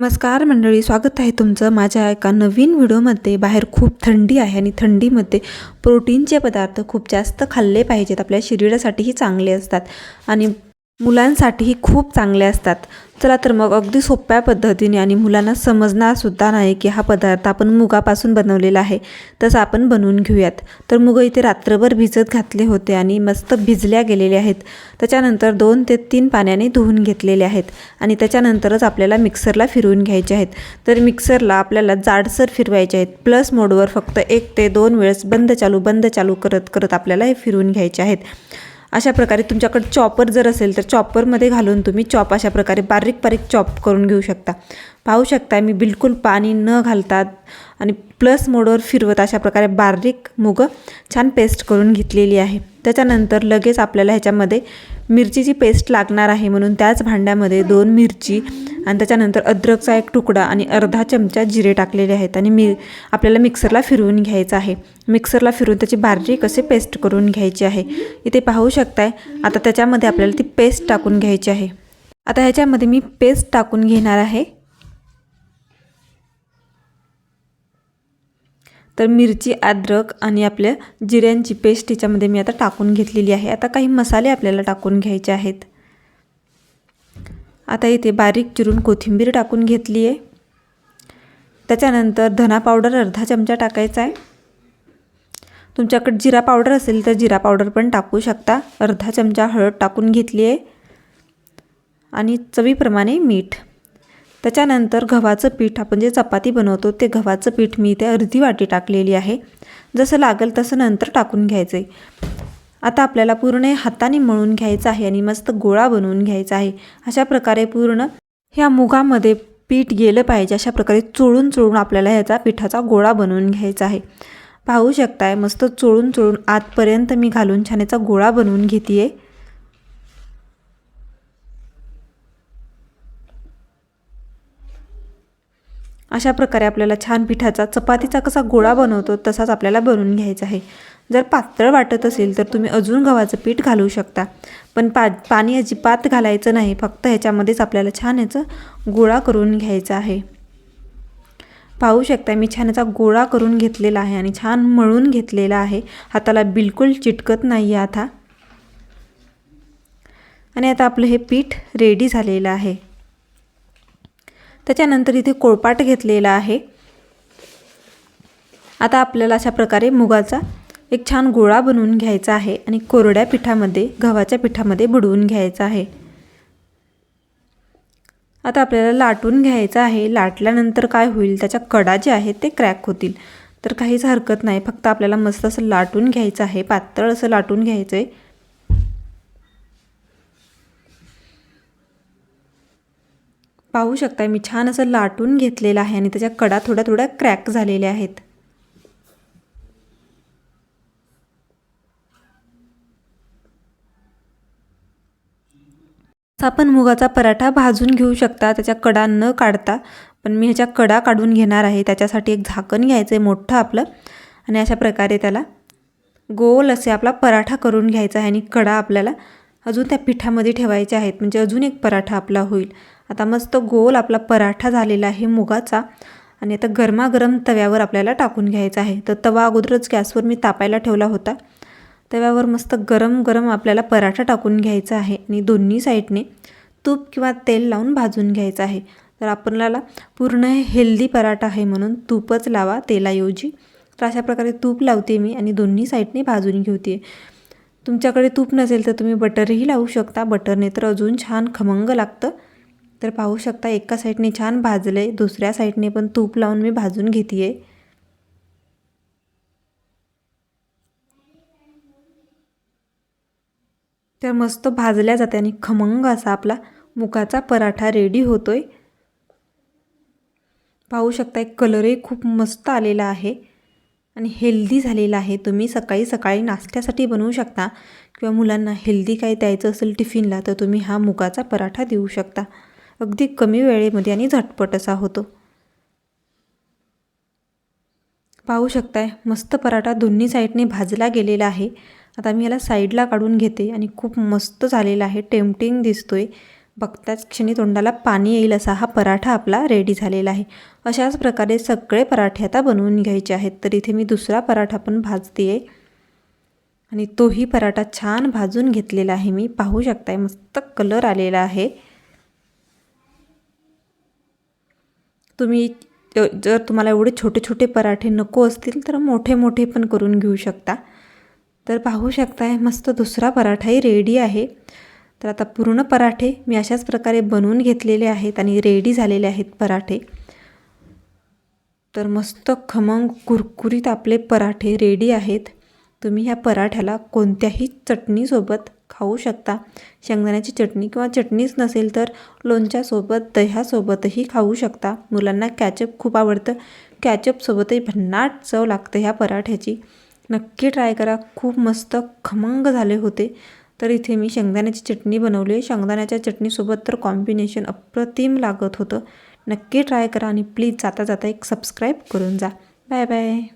नमस्कार मंडळी स्वागत आहे तुमचं माझ्या एका नवीन व्हिडिओमध्ये. बाहेर खूप थंडी आहे आणि थंडीमध्ये प्रोटीनचे पदार्थ खूप जास्त खाल्ले पाहिजेत. आपल्या शरीरासाठीही चांगले असतात. आणि मुलांसाठीही खूप चांगले असतात. चला तर मग अगदी सोप्या पद्धतीने आणि मुलांना समजणारसुद्धा नाही की हा पदार्थ आपण मुगापासून बनवलेला आहे तसं आपण बनवून घेऊयात. तर मुग इथे रात्रभर भिजत घातले होते आणि मस्त भिजल्या गेलेले आहेत. त्याच्यानंतर दोन ते तीन पाण्याने धुवून घेतलेले आहेत आणि त्याच्यानंतरच आपल्याला मिक्सरला फिरवून घ्यायचे आहेत. तर मिक्सरला आपल्याला जाडसर फिरवायचे आहेत. प्लस मोडवर फक्त एक ते दोन वेळेस बंद चालू बंद चालू करत करत आपल्याला हे फिरवून घ्यायचे आहेत. अशा प्रकारे तुमच्याकडे चॉपर जर असेल तर चॉपरमध्ये घालून तुम्ही चॉप अशा प्रकारे बारीक बारीक चॉप करून घेऊ शकता. पाहू शकता मी बिलकुल पाणी न घालतात आणि प्लस मोडवर फिरवत अशा प्रकारे बारीक मुगं छान पेस्ट करून घेतलेली आहे. त्याच्यानंतर लगेच आपल्याला ह्याच्यामध्ये मिरचीची पेस्ट लागणार आहे म्हणून त्याच भांड्यामध्ये दोन मिरची आणि त्याच्यानंतर अद्रकचा एक तुकडा आणि अर्धा चमचा जिरे टाकलेले आहेत आणि मी आपल्याला मिक्सरला फिरवून घ्यायचं आहे. मिक्सरला फिरवून त्याची बारीक असे पेस्ट करून घ्यायची आहे इथे पाहू शकताय. आता त्याच्यामध्ये आपल्याला ती पेस्ट टाकून घ्यायची आहे. आता ह्याच्यामध्ये मी पेस्ट टाकून घेणार आहे. तर मिरची अद्रक आणि आपल्या जिऱ्यांची पेस्ट याच्यामध्ये मी आता टाकून घेतलेली आहे. आता काही मसाले आपल्याला टाकून घ्यायचे आहेत. आता इथे बारीक चिरून कोथिंबीर टाकून घेतली आहे. त्याच्यानंतर धना पावडर अर्धा चमचा टाकायचा आहे. तुमच्याकडे जिरा पावडर असेल तर जिरा पावडर पण टाकू शकता. अर्धा चमचा हळद टाकून घेतली आहे. आणि चवीप्रमाणे मीठ. त्याच्यानंतर गव्हाचं पीठ आपण जे चपाती बनवतो ते गव्हाचं पीठ मी इथे अर्धी वाटी टाकलेली आहे. जसं लागेल तसं नंतर टाकून घ्यायचं आहे आता आपल्याला पूर्ण हाताने मळून घ्यायचं आहे आणि मस्त गोळा बनवून घ्यायचा आहे. अशा प्रकारे पूर्ण ह्या मुगामध्ये पीठ गेलं पाहिजे. अशा प्रकारे चोळून चोळून आपल्याला ह्याचा पिठाचा गोळा बनवून घ्यायचा आहे. पाहू शकताय मस्त चोळून चोळून आतपर्यंत मी घालून छान याचा गोळा बनवून घेते आहे अशा प्रकारे आपल्याला छान पिठाचा चपातीचा कसा गोळा बनवतो तसाच आपल्याला बनवून घ्यायचा आहे. जर पातळ वाटत असेल तर तुम्ही अजून गव्हाचं पीठ घालू शकता. पण पा पाणी अजिबात घालायचं नाही. फक्त ह्याच्यामध्येच आपल्याला छान याचं गोळा करून घ्यायचा आहे. पाहू शकता मी छान याचा गोळा करून घेतलेला आहे आणि छान मळून घेतलेला आहे. हाताला बिलकुल चिटकत नाही आहे आता. आणि आता आपलं हे पीठ रेडी झालेलं आहे. त्याच्यानंतर इथे कोळपाट घेतलेला आहे. आता आपल्याला अशा प्रकारे मुगाचा एक छान गोळा बनवून घ्यायचा आहे आणि कोरड्या पिठामध्ये गव्हाच्या पिठामध्ये बुडवून घ्यायचा आहे. आता आपल्याला लाटून घ्यायचं आहे. लाटल्यानंतर काय होईल? त्याच्या कडा जे आहेत ते क्रॅक होतील. तर काहीच हरकत नाही. फक्त आपल्याला मस्त असं लाटून घ्यायचं आहे. पातळ असं लाटून घ्यायचं आहे पाहू शकता मी छान असं लाटून घेतलेलं आहे आणि त्याच्या कडा थोड्या थोड्या क्रॅक झालेल्या आहेत. आपण मुगाचा पराठा भाजून घेऊ शकता त्याच्या कडा न काढता. पण मी ह्याच्या कडा काढून घेणार आहे. त्याच्यासाठी एक झाकण घ्यायचं आहे मोठं आपलं. आणि अशा प्रकारे त्याला गोल असे आपला पराठा करून घ्यायचा आहे आणि कडा आपल्याला अजून त्या पिठामध्ये ठेवायचे आहेत. म्हणजे अजून एक पराठा आपला होईल. आता मस्त गोल आपला पराठा झालेला आहे मुगाचा. आणि आता गरमागरम तव्यावर आपल्याला टाकून घ्यायचा आहे. तर तवा अगोदरच गॅसवर मी तापायला ठेवला होता. तव्यावर मस्त गरम गरम आपल्याला पराठा टाकून घ्यायचा आहे आणि दोन्ही साईडने तूप किंवा तेल लावून भाजून घ्यायचं आहे. तर आपल्याला पूर्ण हेल्दी पराठा आहे म्हणून तूपच लावा तेलाऐवजी. तर अशा प्रकारे तूप लावते मी आणि दोन्ही साईडने भाजून घेते. तुमच्याकडे तूप नसेल तर तुम्ही बटरही लावू शकता. बटरने तर अजून छान खमंग लागतं. तर पाहू शकता एका साईडने छान भाजले दुसऱ्या साईडने पण तूप लावून मी भाजून घेते आहे तर मस्त भाजल्या जाते आणि खमंग असा आपला मुगाचा पराठा रेडी होतो आहे पाहू शकता एक कलरही खूप मस्त आलेला आहे. आणि हेल्दी झालेला आहे. तुम्ही सकाळी सकाळी नाश्त्यासाठी बनवू शकता. किंवा मुलांना हेल्दी काही द्यायचं असेल टिफिनला तर तुम्ही हा मुगाचा पराठा देऊ शकता. अगदी कमी वेळेमध्ये आणि झटपट असा होतो. पाहू शकताय मस्त पराठा दोन्ही साईडने भाजला गेलेला आहे. आता मी याला साईडला काढून घेते आणि खूप मस्त झालेला आहे. टेम्पटिंग आहे बघताच क्षणी तोंडाला पाणी येईल असा हा पराठा आपला रेडी झालेला आहे. अशाच प्रकारे सगळे पराठे आता बनवून घ्यायचे आहेत. तर इथे मी दुसरा पराठा पण भाजते आहे आणि तोही पराठा छान भाजून घेतलेला आहे मी. पाहू शकताय मस्त कलर आलेला आहे. तुम्ही जर तुम्हाला एवढे छोटे छोटे पराठे नको असतील तर मोठे मोठे पण करून घेऊ शकता. तर पाहू शकताय मस्त दुसरा पराठाही रेडी आहे. तर आता पूर्ण पराठे मी अशाच प्रकारे बनवून घेतलेले आहेत आणि रेडी झालेले आहेत पराठे. तर मस्त खमंग कुरकुरीत आपले पराठे रेडी आहेत. तुम्ही ह्या पराठ्याला कोणत्याही चटणीसोबत खाऊ शकता. शेंगदाण्याची चटणी किंवा चटणीच नसेल तर लोणच्यासोबत दह्यासोबतही खाऊ शकता. मुलांना कॅचअप खूप आवडतं. कॅचअपसोबतही भन्नाट चव लागते ह्या पराठ्याची. नक्की ट्राय करा. खूप मस्त खमंग झाले होते. तर इथे मी शेंगदाण्याची चटणी बनवली आहे. शेंगदाण्याच्या चटणीसोबत तर कॉम्बिनेशन अप्रतिम लागत होतं. नक्की ट्राय करा आणि प्लीज जाता जाता एक सबस्क्राईब करून जा. Bye bye.